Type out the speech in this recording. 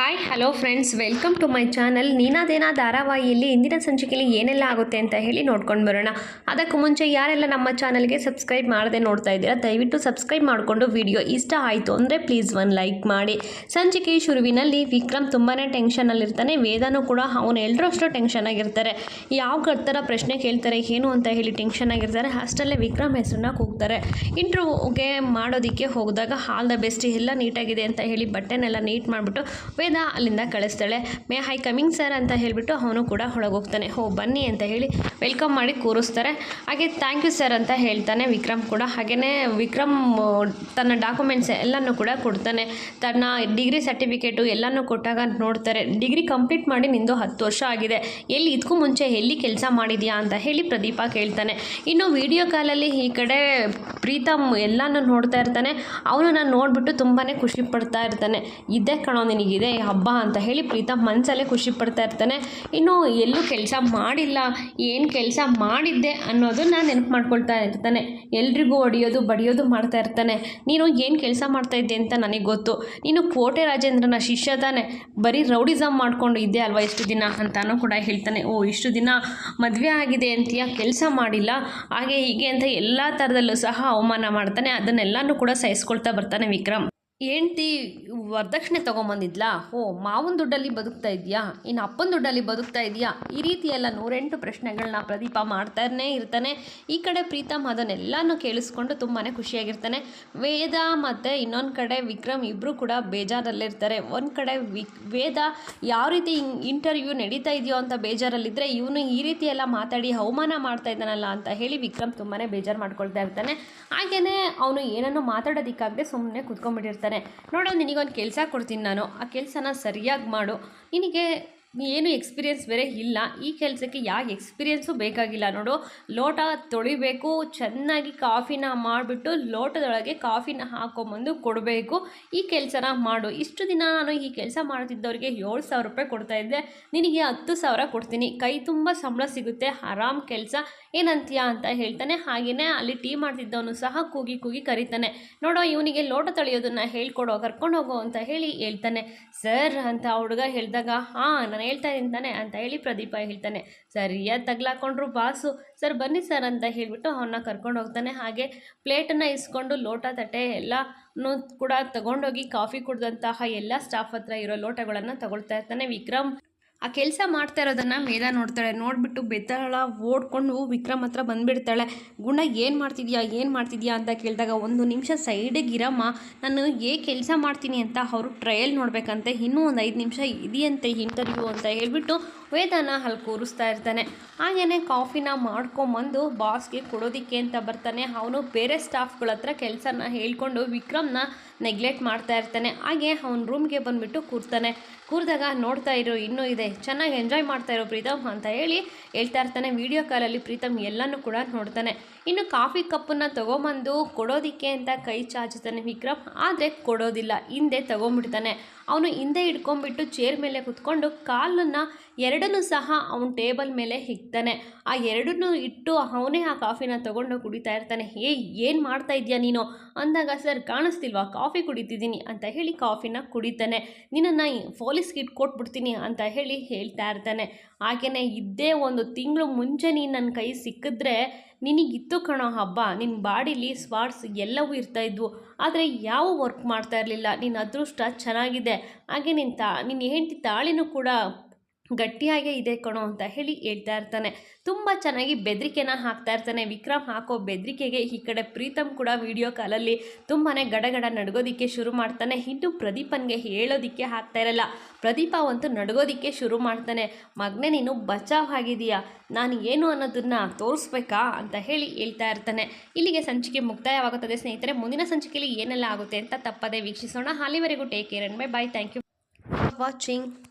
Hi hello friends welcome to my channel ನೀನಾದೇನಾ ಧಾರಾವಾಹಿಯಲ್ಲಿ ಇಂದಿನ ಸಂಚಿಕೆಯಲ್ಲಿ ಏನೆಲ್ಲ ಆಗುತ್ತೆ ಅಂತ ಹೇಳಿ ನೋಡ್ಕೊಂಡು ಬರೋಣ ಅದಕ್ಕೂ ಮುಂಚೆ ಯಾರೆಲ್ಲ ನಮ್ಮ ಚಾನಲ್ಗೆ ಸಬ್ಸ್ಕ್ರೈಬ್ ಮಾಡದೆ ನೋಡ್ತಾ ಇದ್ದೀರಾ ದಯವಿಟ್ಟು ಸಬ್ಸ್ಕ್ರೈಬ್ ಮಾಡಿಕೊಂಡು ವಿಡಿಯೋ ಇಷ್ಟ ಆಯಿತು ಅಂದರೆ ಪ್ಲೀಸ್ ಒಂದು ಲೈಕ್ ಮಾಡಿ ಸಂಚಿಕೆ ಶುರುವಿನಲ್ಲಿ ವಿಕ್ರಮ್ ತುಂಬಾ ಟೆನ್ಷನಲ್ಲಿರ್ತಾನೆ ವೇದನೂ ಕೂಡ ಅವನು ಎಲ್ಲರೂ ಅಷ್ಟು ಟೆನ್ಷನ್ ಆಗಿರ್ತಾರೆ ಯಾವ ಥರ ಪ್ರಶ್ನೆ ಕೇಳ್ತಾರೆ ಏನು ಅಂತ ಹೇಳಿ ಟೆನ್ಷನ್ ಆಗಿರ್ತಾರೆ ಅಷ್ಟಲ್ಲೇ ವಿಕ್ರಮ್ ಹೆಸರನ್ನ ಕೂಗ್ತಾರೆ ಇಂಟ್ರ್ಯೂಗೆ ಮಾಡೋದಕ್ಕೆ ಹೋಗಿದಾಗ ಆಲ್ ದ ಬೆಸ್ಟ್ ಎಲ್ಲ ನೀಟಾಗಿದೆ ಅಂತ ಹೇಳಿ ಬಟ್ಟೆನೆಲ್ಲ ನೀಟ್ ಮಾಡಿಬಿಟ್ಟು ವೇದ ಅಲ್ಲಿಂದ ಕಳಿಸ್ತಾಳೆ. ಮೇ, ಹೈ ಕಮಿಂಗ್ ಸರ್ ಅಂತ ಹೇಳಿಬಿಟ್ಟು ಅವನು ಕೂಡ ಒಳಗೆ ಹೋಗ್ತಾನೆ ಹೋ, ಬನ್ನಿ ಅಂತ ಹೇಳಿ ವೆಲ್ಕಮ್ ಮಾಡಿ ಕೂರಿಸ್ತಾರೆ. ಹಾಗೆ ಥ್ಯಾಂಕ್ ಯು ಸರ್ ಅಂತ ಹೇಳ್ತಾನೆ ವಿಕ್ರಮ್ ಕೂಡ. ಹಾಗೆಯೇ ವಿಕ್ರಮ್ ತನ್ನ ಡಾಕ್ಯುಮೆಂಟ್ಸ್ ಎಲ್ಲನೂ ಕೂಡ ಕೊಡ್ತಾನೆ. ತನ್ನ ಡಿಗ್ರಿ ಸರ್ಟಿಫಿಕೇಟು ಎಲ್ಲನೂ ಕೊಟ್ಟಾಗ ನೋಡ್ತಾರೆ. ಡಿಗ್ರಿ ಕಂಪ್ಲೀಟ್ ಮಾಡಿ ನಿಂದು ಹತ್ತು ವರ್ಷ ಆಗಿದೆ. ಎಲ್ಲಿ ಇದಕ್ಕೂ ಮುಂಚೆ ಎಲ್ಲಿ ಕೆಲಸ ಮಾಡಿದೆಯಾ? ಅಂತ ಹೇಳಿ ಪ್ರದೀಪ ಕೇಳ್ತಾನೆ. ಇನ್ನು ವಿಡಿಯೋ ಕಾಲಲ್ಲಿ ಈ ಕಡೆ ಪ್ರೀತಮ್ ಎಲ್ಲನೂ ನೋಡ್ತಾ ಇರ್ತಾನೆ. ಅವನು ನಾನು ನೋಡಿಬಿಟ್ಟು ತುಂಬಾ ಖುಷಿ ಪಡ್ತಾ ಇರ್ತಾನೆ. ಇದೇ ಕಣೋ ನಿನಗಿದೆ. ಈ ಹಬ್ಬ ಅಂತ ಹೇಳಿ ಪ್ರೀತಮ್ ಮನಸ್ಸಲ್ಲೇ ಖುಷಿ ಪಡ್ತಾ ಇರ್ತಾನೆ. ಇನ್ನು ಎಲ್ಲೂ ಕೆಲಸ ಮಾಡಿಲ್ಲ, ಏನು ಕೆಲಸ ಮಾಡಿದ್ದೆ ಅನ್ನೋದನ್ನ ನೆನಪು ಮಾಡ್ಕೊಳ್ತಾ ಇರ್ತಾನೆ. ಎಲ್ರಿಗೂ ಹೊಡೆಯೋದು ಬಡಿಯೋದು ಮಾಡ್ತಾ ಇರ್ತಾನೆ. ನೀನು ಏನು ಕೆಲಸ ಮಾಡ್ತಾ ಇದ್ದೆ ಅಂತ ನನಗೆ ಗೊತ್ತು. ನೀನು ಕೋಟೆ ರಾಜೇಂದ್ರನ ಶಿಷ್ಯ ತಾನೆ. ಬರೀ ರೌಡಿಸಮ್ ಮಾಡ್ಕೊಂಡು ಇದ್ದೆ ಅಲ್ವಾ ಇಷ್ಟು ದಿನ ಅಂತಾನೂ ಕೂಡ ಹೇಳ್ತಾನೆ. ಓ, ಇಷ್ಟು ದಿನ ಮದುವೆ ಆಗಿದೆ ಅಂತೀಯ, ಕೆಲಸ ಮಾಡಿಲ್ಲ. ಹಾಗೆ ಹೀಗೆ ಅಂತ ಎಲ್ಲ ಥರದಲ್ಲೂ ಸಹ ಅವಮಾನ ಮಾಡ್ತಾನೆ. ಅದನ್ನೆಲ್ಲನೂ ಕೂಡ ಸಹಿಸ್ಕೊಳ್ತಾ ಬರ್ತಾನೆ ವಿಕ್ರಮ್. ಹೆಂಡ್ತಿ ವರದಕ್ಷಿಣೆ ತೊಗೊಂಬಂದಿದ್ಲಾ? ಓ ಮಾವನ ದುಡ್ಡಲ್ಲಿ ಬದುಕ್ತಾ ಇದೆಯಾ? ಇನ್ನು ಅಪ್ಪನ ದುಡ್ಡಲ್ಲಿ ಬದುಕ್ತಾ ಇದೆಯಾ? ಈ ರೀತಿ ಎಲ್ಲ ನೂರೆಂಟು ಪ್ರಶ್ನೆಗಳನ್ನ ಪ್ರದೀಪ ಮಾಡ್ತಾನೇ ಇರ್ತಾನೆ. ಈ ಕಡೆ ಪ್ರೀತಮ್ ಅದನ್ನೆಲ್ಲನೂ ಕೇಳಿಸ್ಕೊಂಡು ತುಂಬಾ ಖುಷಿಯಾಗಿರ್ತಾನೆ. ವೇದ ಮತ್ತು ಇನ್ನೊಂದು ಕಡೆ ವಿಕ್ರಮ್ ಇಬ್ಬರು ಕೂಡ ಬೇಜಾರಲ್ಲಿರ್ತಾರೆ. ಒಂದು ಕಡೆ ವಿಕ್, ವೇದ ಯಾವ ರೀತಿ ಇಂಟರ್ವ್ಯೂ ನಡೀತಾ ಇದೆಯೋ ಅಂತ ಬೇಜಾರಲ್ಲಿದ್ದರೆ ಇವನು ಈ ರೀತಿ ಎಲ್ಲ ಮಾತಾಡಿ ಅವಮಾನ ಮಾಡ್ತಾ ಇದ್ದಾನಲ್ಲ ಅಂತ ಹೇಳಿ ವಿಕ್ರಮ್ ತುಂಬಾ ಬೇಜಾರು ಮಾಡ್ಕೊಳ್ತಾ ಇರ್ತಾನೆ. ಹಾಗೆಯೇ ಅವನು ಏನನ್ನು ಮಾತಾಡೋದಕ್ಕಾಗದೆ ಸುಮ್ಮನೆ ಕುತ್ಕೊಂಡ್ಬಿಟ್ಟಿರ್ತಾನೆ. ನೋಡೋ ನಿನಗೊಂದು ಕೆಲಸ ಕೊಡ್ತೀನಿ ನಾನು. ಆ ಕೆಲಸನ ಸರಿಯಾಗಿ ಮಾಡು. ನಿನಗೆ ಏನು ಎಕ್ಸ್ಪೀರಿಯೆನ್ಸ್ ಬೇರೆ ಇಲ್ಲ. ಈ ಕೆಲಸಕ್ಕೆ ಯಾವ ಎಕ್ಸ್ಪೀರಿಯೆನ್ಸು ಬೇಕಾಗಿಲ್ಲ ನೋಡು. ಲೋಟ ತೊಳಿಬೇಕು, ಚೆನ್ನಾಗಿ ಕಾಫಿನ ಮಾಡಿಬಿಟ್ಟು ಲೋಟದೊಳಗೆ ಕಾಫಿನ ಹಾಕೊಂಬಂದು ಕೊಡಬೇಕು. ಈ ಕೆಲಸನ ಮಾಡು. ಇಷ್ಟು ದಿನ ನಾನು ಈ ಕೆಲಸ ಮಾಡ್ತಿದ್ದವ್ರಿಗೆ ಏಳು ಸಾವಿರ ರೂಪಾಯಿ ಕೊಡ್ತಾ ಇದ್ದೆ. ನಿನಗೆ ಹತ್ತು ಸಾವಿರ ಕೊಡ್ತೀನಿ. ಕೈ ತುಂಬ ಸಂಬಳ ಸಿಗುತ್ತೆ. ಆರಾಮ್ ಕೆಲಸ. ಏನಂತೀಯ ಅಂತ ಹೇಳ್ತಾನೆ. ಹಾಗೆಯೇ ಅಲ್ಲಿ ಟೀ ಮಾಡ್ತಿದ್ದವನು ಸಹ ಕೂಗಿ ಕೂಗಿ ಕರೀತಾನೆ. ನೋಡೋ, ಇವನಿಗೆ ಲೋಟ ತೊಳೆಯೋದನ್ನು ಹೇಳ್ಕೊಡೋ, ಕರ್ಕೊಂಡು ಹೋಗೋ ಅಂತ ಹೇಳಿ ಹೇಳ್ತಾನೆ. ಸರ್ ಅಂತ ಹುಡುಗ ಹೇಳಿದಾಗ, ಹಾಂ ನಾನು ಹೇಳ್ತಾ ಇದ್ದೀನಿ ಅಂತ ಹೇಳಿ ಪ್ರದೀಪ ಹೇಳ್ತಾನೆ ಸರಿಯಾಗಿ ತಗ್ಲಾಕೊಂಡ್ರು ಬಾಸು. ಸರ್, ಬನ್ನಿ ಸರ್ ಅಂತ ಹೇಳಿಬಿಟ್ಟು ಅವನ್ನ ಕರ್ಕೊಂಡು ಹೋಗ್ತಾನೆ. ಹಾಗೆ ಪ್ಲೇಟನ್ನು ಇಸ್ಕೊಂಡು ಲೋಟ ತಟ್ಟೆ ಎಲ್ಲ ಕೂಡ ತಗೊಂಡೋಗಿ ಕಾಫಿ ಕುಡ್ದಂತಹ ಎಲ್ಲ ಸ್ಟಾಫ್ ಹತ್ರ ಇರೋ ಲೋಟಗಳನ್ನು ತಗೊಳ್ತಾ ಇರ್ತಾನೆ ವಿಕ್ರಮ್. ಆ ಕೆಲಸ ಮಾಡ್ತಾ ಇರೋದನ್ನು ಮೇಧ ನೋಡ್ತಾಳೆ. ನೋಡಿಬಿಟ್ಟು ಬೆತ್ತಳ ಓಡ್ಕೊಂಡು ವಿಕ್ರಮ್ ಹತ್ರ ಬಂದುಬಿಡ್ತಾಳೆ. ಗುಣ, ಏನು ಮಾಡ್ತಿದ್ಯಾ? ಏನು ಮಾಡ್ತಿದ್ಯಾ? ಅಂತ ಕೇಳಿದಾಗ ಒಂದು ನಿಮಿಷ ಸೈಡಿಗೆ ಇರಮ್ಮ ನಾನು ಏ ಕೆಲಸ ಮಾಡ್ತೀನಿ ಅಂತ ಅವರು ಟ್ರಯಲ್ ನೋಡಬೇಕಂತೆ. ಇನ್ನೂ ಒಂದು ಐದು ನಿಮಿಷ ಇದೆಯಂತೆ ಇಂಟರ್ವ್ಯೂ ಅಂತ ಹೇಳಿಬಿಟ್ಟು ವೇದನ ಅಲ್ಲಿ ಕೂರಿಸ್ತಾ ಇರ್ತಾನೆ. ಹಾಗೆಯೇ ಕಾಫಿನ ಮಾಡ್ಕೊಂಬಂದು ಬಾಸ್ಗೆ ಕೊಡೋದಿಕ್ಕೆ ಅಂತ ಬರ್ತಾನೆ. ಅವನು ಬೇರೆ ಸ್ಟಾಫ್ಗಳ ಹತ್ರ ಕೆಲಸನ ಹೇಳ್ಕೊಂಡು ವಿಕ್ರಮ್ನ ನೆಗ್ಲೆಕ್ಟ್ ಮಾಡ್ತಾ ಇರ್ತಾನೆ. ಹಾಗೆ ಅವ್ನ ರೂಮ್ಗೆ ಬಂದುಬಿಟ್ಟು ಕೂರ್ತಾನೆ. ಕೂರಿದಾಗ ನೋಡ್ತಾ ಇರೋ ಇನ್ನೂ ಇದೆ. ಚೆನ್ನಾಗಿ ಎಂಜಾಯ್ ಮಾಡ್ತಾ ಇರೋ ಪ್ರೀತಮ್ ಅಂತ ಹೇಳಿ ಹೇಳ್ತಾ ಇರ್ತಾನೆ. ವಿಡಿಯೋ ಕಾಲಲ್ಲಿ ಪ್ರೀತಮ್ ಎಲ್ಲನೂ ಕೂಡ ನೋಡ್ತಾನೆ. ಇನ್ನು ಕಾಫಿ ಕಪ್ಪನ್ನು ತೊಗೊಂಬಂದು ಕೊಡೋದಿಕ್ಕೆ ಅಂತ ಕೈ ಚಾಚುತ್ತಾನೆ ವಿಕ್ರಮ್. ಆದರೆ ಕೊಡೋದಿಲ್ಲ, ಹಿಂದೆ ತೊಗೊಂಬಿಡ್ತಾನೆ. ಅವನು ಹಿಂದೆ ಹಿಡ್ಕೊಂಡ್ಬಿಟ್ಟು ಚೇರ್ ಮೇಲೆ ಕುತ್ಕೊಂಡು ಕಾಲನ್ನು ಎರಡನ್ನೂ ಸಹ ಅವನ ಟೇಬಲ್ ಮೇಲೆ ಇಕ್ತಾನೆ ಆ ಎರಡನ್ನೂ ಇಟ್ಟು ಅವನೇ ಆ ಕಾಫಿನ ತೊಗೊಂಡು ಕುಡಿತಾ ಇರ್ತಾನೆ. ಏ ಏನು ಮಾಡ್ತಾ ಇದೆಯಾ ನೀನು? ಅಂದಾಗ, ಸರ್, ಕಾಣಿಸ್ತಿಲ್ವಾ? ಕಾಫಿ ಕುಡಿತಿದ್ದೀನಿ, ಅಂತ ಹೇಳಿ ಕಾಫಿನ ಕುಡಿತಾನೆ. ನಿನ್ನನ್ನು ಪೊಲೀಸ್ಗೆ ಇಟ್ಕೊಟ್ಬಿಡ್ತೀನಿ, ಅಂತ ಹೇಳಿ ಹೇಳ್ತಾ ಇರ್ತಾನೆ. ಹಾಗೆಯೇ ಇದ್ದೇ ಒಂದು ತಿಂಗಳು ಮುಂಚೆ ನೀನು ನನ್ನ ಕೈ ಸಿಕ್ಕಿದ್ರೆ ನಿನಗಿತ್ತು ಕಣೋ ಹಬ್ಬ. ನಿನ್ನ ಬಾಡಿಲಿ ಸ್ಪಾಟ್ಸ್ ಎಲ್ಲವೂ ಇರ್ತಾ ಇದ್ವು. ಆದರೆ ಯಾವ ವರ್ಕ್ ಮಾಡ್ತಾ ಇರಲಿಲ್ಲ. ನಿನ್ನ ಅದೃಷ್ಟ ಚೆನ್ನಾಗಿದೆ. ಹಾಗೆ ನಿನ್ನ ತಾ ನಿನ್ನ ಹೆಂಡತಿ ತಾಳಿನೂ ಕೂಡ ಗಟ್ಟಿಯಾಗೇ ಇದೆ ಕಣೋ ಅಂತ ಹೇಳಿ ಹೇಳ್ತಾ ಇರ್ತಾನೆ. ತುಂಬ ಚೆನ್ನಾಗಿ ಬೆದರಿಕೆನ ಹಾಕ್ತಾ ಇರ್ತಾನೆ. ವಿಕ್ರಮ್ ಹಾಕೋ ಬೆದರಿಕೆಗೆ ಈ ಕಡೆ ಪ್ರೀತಮ್ ಕೂಡ ವಿಡಿಯೋ ಕಾಲಲ್ಲಿ ತುಂಬಾ ಗಡಗಡ ನಡ್ಗೋದಿಕ್ಕೆ ಶುರು ಮಾಡ್ತಾನೆ. ಇನ್ನು ಪ್ರದೀಪನ್ಗೆ ಹೇಳೋದಿಕ್ಕೆ ಹಾಕ್ತಾ ಇರಲ್ಲ. ಪ್ರದೀಪ ಅಂತೂ ನಡ್ಗೋದಿಕ್ಕೆ ಶುರು ಮಾಡ್ತಾನೆ. ಮಗನೇ, ನೀನು ಬಚಾವ್ ಆಗಿದೆಯಾ ನಾನು ಏನು ಅನ್ನೋದನ್ನ ತೋರಿಸ್ಬೇಕಾ ಅಂತ ಹೇಳಿ ಹೇಳ್ತಾ ಇರ್ತಾನೆ. ಇಲ್ಲಿಗೆ ಸಂಚಿಕೆ ಮುಕ್ತಾಯವಾಗುತ್ತದೆ. ಸ್ನೇಹಿತರೆ, ಮುಂದಿನ ಸಂಚಿಕೆಯಲ್ಲಿ ಏನೆಲ್ಲ ಆಗುತ್ತೆ ಅಂತ ತಪ್ಪದೆ ವೀಕ್ಷಿಸೋಣ. ಅಲ್ಲಿವರೆಗೂ take care and bye bye thank you watching